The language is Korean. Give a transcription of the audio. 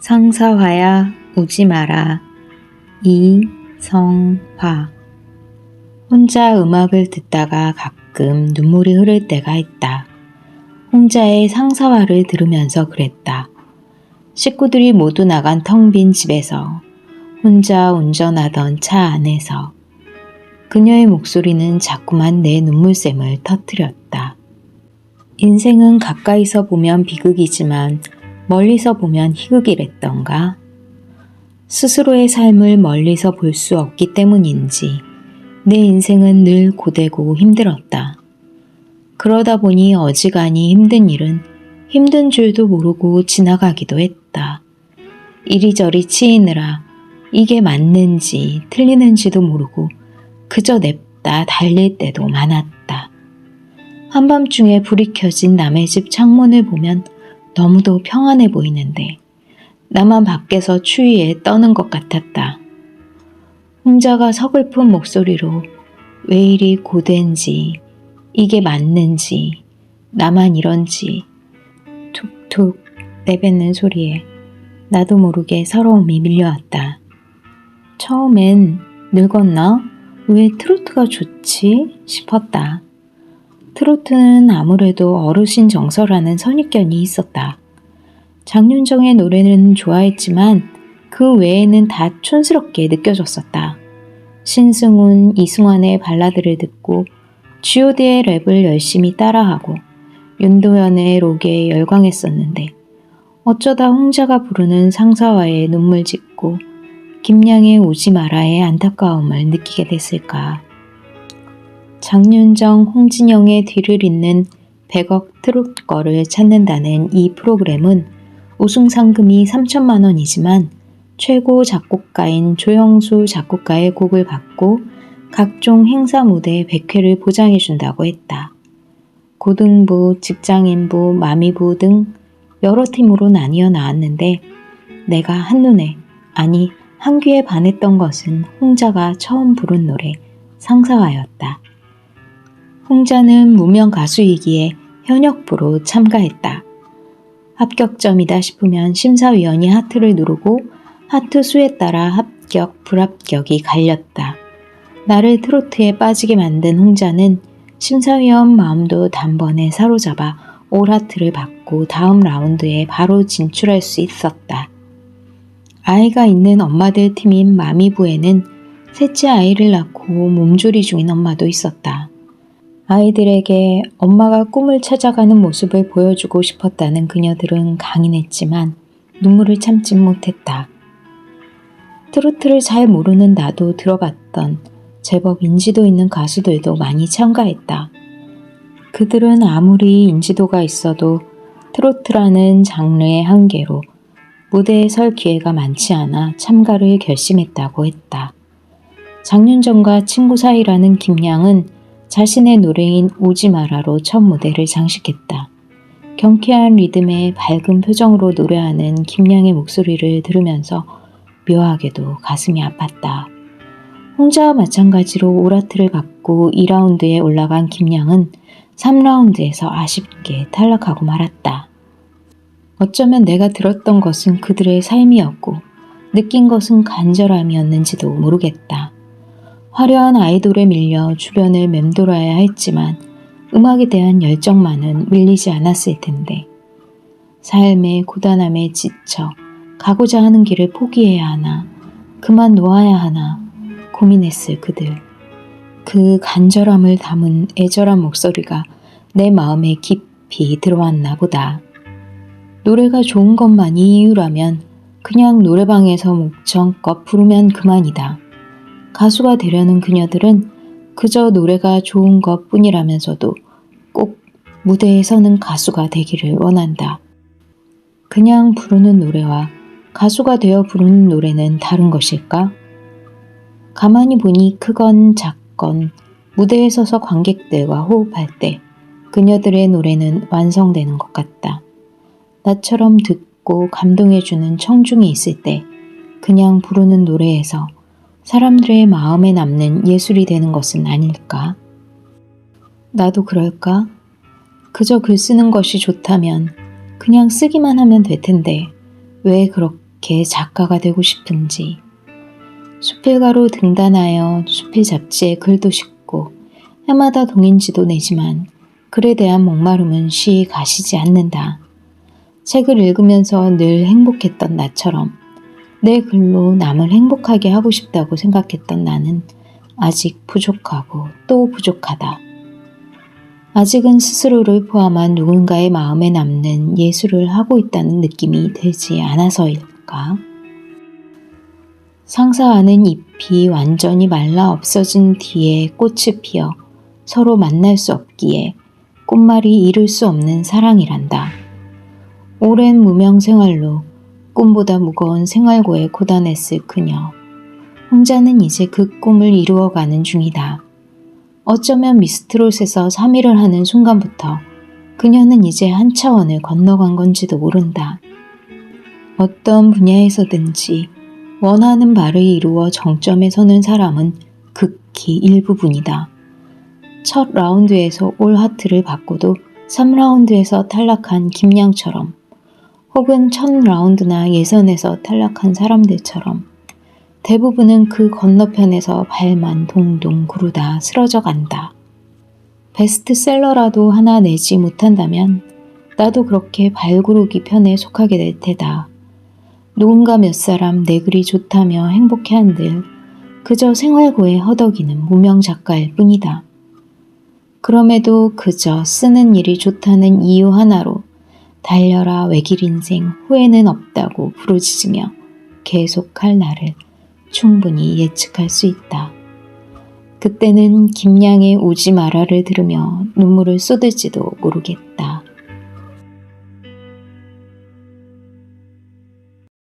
상사화야 우지 마라. 이성화 혼자 음악을 듣다가 가끔 눈물이 흐를 때가 있다. 홍자의 상사화를 들으면서 그랬다. 식구들이 모두 나간 텅 빈 집에서 혼자 운전하던 차 안에서 그녀의 목소리는 자꾸만 내 눈물샘을 터뜨렸다. 인생은 가까이서 보면 비극이지만 멀리서 보면 희극이랬던가? 스스로의 삶을 멀리서 볼 수 없기 때문인지 내 인생은 늘 고되고 힘들었다. 그러다 보니 어지간히 힘든 일은 힘든 줄도 모르고 지나가기도 했다. 이리저리 치이느라 이게 맞는지 틀리는지도 모르고 그저 냅다 달릴 때도 많았다. 한밤중에 불이 켜진 남의 집 창문을 보면 너무도 평안해 보이는데 나만 밖에서 추위에 떠는 것 같았다. 홍자가 서글픈 목소리로 왜 이리 고된지, 이게 맞는지, 나만 이런지 툭툭 내뱉는 소리에 나도 모르게 서러움이 밀려왔다. 처음엔 늙었나? 왜 트로트가 좋지? 싶었다. 트로트는 아무래도 어르신 정서라는 선입견이 있었다. 장윤정의 노래는 좋아했지만 그 외에는 다 촌스럽게 느껴졌었다. 신승훈, 이승환의 발라드를 듣고 G.O.D의 랩을 열심히 따라하고 윤도현의 록에 열광했었는데 어쩌다 홍자가 부르는 상사와의 눈물 짓고 김양의 오지 마라의 안타까움을 느끼게 됐을까. 장윤정, 홍진영의 뒤를 잇는 100억 트롯 거를 찾는다는 이 프로그램은 우승 상금이 3천만 원이지만 최고 작곡가인 조영수 작곡가의 곡을 받고 각종 행사 무대 100회를 보장해준다고 했다. 고등부, 직장인부, 마미부 등 여러 팀으로 나뉘어 나왔는데 내가 한눈에, 아니 한 귀에 반했던 것은 홍자가 처음 부른 노래 상사화였다. 홍자는 무명 가수이기에 현역부로 참가했다. 합격점이다 싶으면 심사위원이 하트를 누르고 하트 수에 따라 합격, 불합격이 갈렸다. 나를 트로트에 빠지게 만든 홍자는 심사위원 마음도 단번에 사로잡아 올 하트를 받고 다음 라운드에 바로 진출할 수 있었다. 아이가 있는 엄마들 팀인 마미부에는 셋째 아이를 낳고 몸조리 중인 엄마도 있었다. 아이들에게 엄마가 꿈을 찾아가는 모습을 보여주고 싶었다는 그녀들은 강인했지만 눈물을 참지 못했다. 트로트를 잘 모르는 나도 들어봤던 제법 인지도 있는 가수들도 많이 참가했다. 그들은 아무리 인지도가 있어도 트로트라는 장르의 한계로 무대에 설 기회가 많지 않아 참가를 결심했다고 했다. 장윤정과 친구 사이라는 김양은 자신의 노래인 오지 마라로 첫 무대를 장식했다. 경쾌한 리듬에 밝은 표정으로 노래하는 김양의 목소리를 들으면서 묘하게도 가슴이 아팠다. 홍자와 마찬가지로 오라트를 받고 2라운드에 올라간 김양은 3라운드에서 아쉽게 탈락하고 말았다. 어쩌면 내가 들었던 것은 그들의 삶이었고 느낀 것은 간절함이었는지도 모르겠다. 화려한 아이돌에 밀려 주변을 맴돌아야 했지만 음악에 대한 열정만은 밀리지 않았을 텐데 삶의 고단함에 지쳐 가고자 하는 길을 포기해야 하나 그만 놓아야 하나 고민했을 그들 그 간절함을 담은 애절한 목소리가 내 마음에 깊이 들어왔나 보다. 노래가 좋은 것만이 이유라면 그냥 노래방에서 목청껏 부르면 그만이다. 가수가 되려는 그녀들은 그저 노래가 좋은 것 뿐이라면서도 꼭 무대에 서는 가수가 되기를 원한다. 그냥 부르는 노래와 가수가 되어 부르는 노래는 다른 것일까? 가만히 보니 크건 작건 무대에 서서 관객들과 호흡할 때 그녀들의 노래는 완성되는 것 같다. 나처럼 듣고 감동해주는 청중이 있을 때 그냥 부르는 노래에서 사람들의 마음에 남는 예술이 되는 것은 아닐까? 나도 그럴까? 그저 글 쓰는 것이 좋다면 그냥 쓰기만 하면 될 텐데 왜 그렇게 작가가 되고 싶은지 수필가로 등단하여 수필 잡지에 글도 싣고 해마다 동인지도 내지만 글에 대한 목마름은 쉬 가시지 않는다. 책을 읽으면서 늘 행복했던 나처럼 내 글로 남을 행복하게 하고 싶다고 생각했던 나는 아직 부족하고 또 부족하다. 아직은 스스로를 포함한 누군가의 마음에 남는 예술을 하고 있다는 느낌이 들지 않아서일까? 상사하는 잎이 완전히 말라 없어진 뒤에 꽃이 피어 서로 만날 수 없기에 꽃말이 이룰 수 없는 사랑이란다. 오랜 무명 생활로 꿈보다 무거운 생활고에 고단했을 그녀. 홍자는 이제 그 꿈을 이루어가는 중이다. 어쩌면 미스트롯에서 3위를 하는 순간부터 그녀는 이제 한 차원을 건너간 건지도 모른다. 어떤 분야에서든지 원하는 바를 이루어 정점에 서는 사람은 극히 일부분이다. 첫 라운드에서 올 하트를 받고도 3라운드에서 탈락한 김양처럼 혹은 첫 라운드나 예선에서 탈락한 사람들처럼 대부분은 그 건너편에서 발만 동동 구르다 쓰러져 간다. 베스트셀러라도 하나 내지 못한다면 나도 그렇게 발구르기 편에 속하게 될 테다. 누군가 몇 사람 내 글이 좋다며 행복해 한들 그저 생활고에 허덕이는 무명 작가일 뿐이다. 그럼에도 그저 쓰는 일이 좋다는 이유 하나로 달려라 외길 인생 후회는 없다고 부르짖으며 계속할 나를 충분히 예측할 수 있다. 그때는 김양의 오지 마라를 들으며 눈물을 쏟을지도 모르겠다.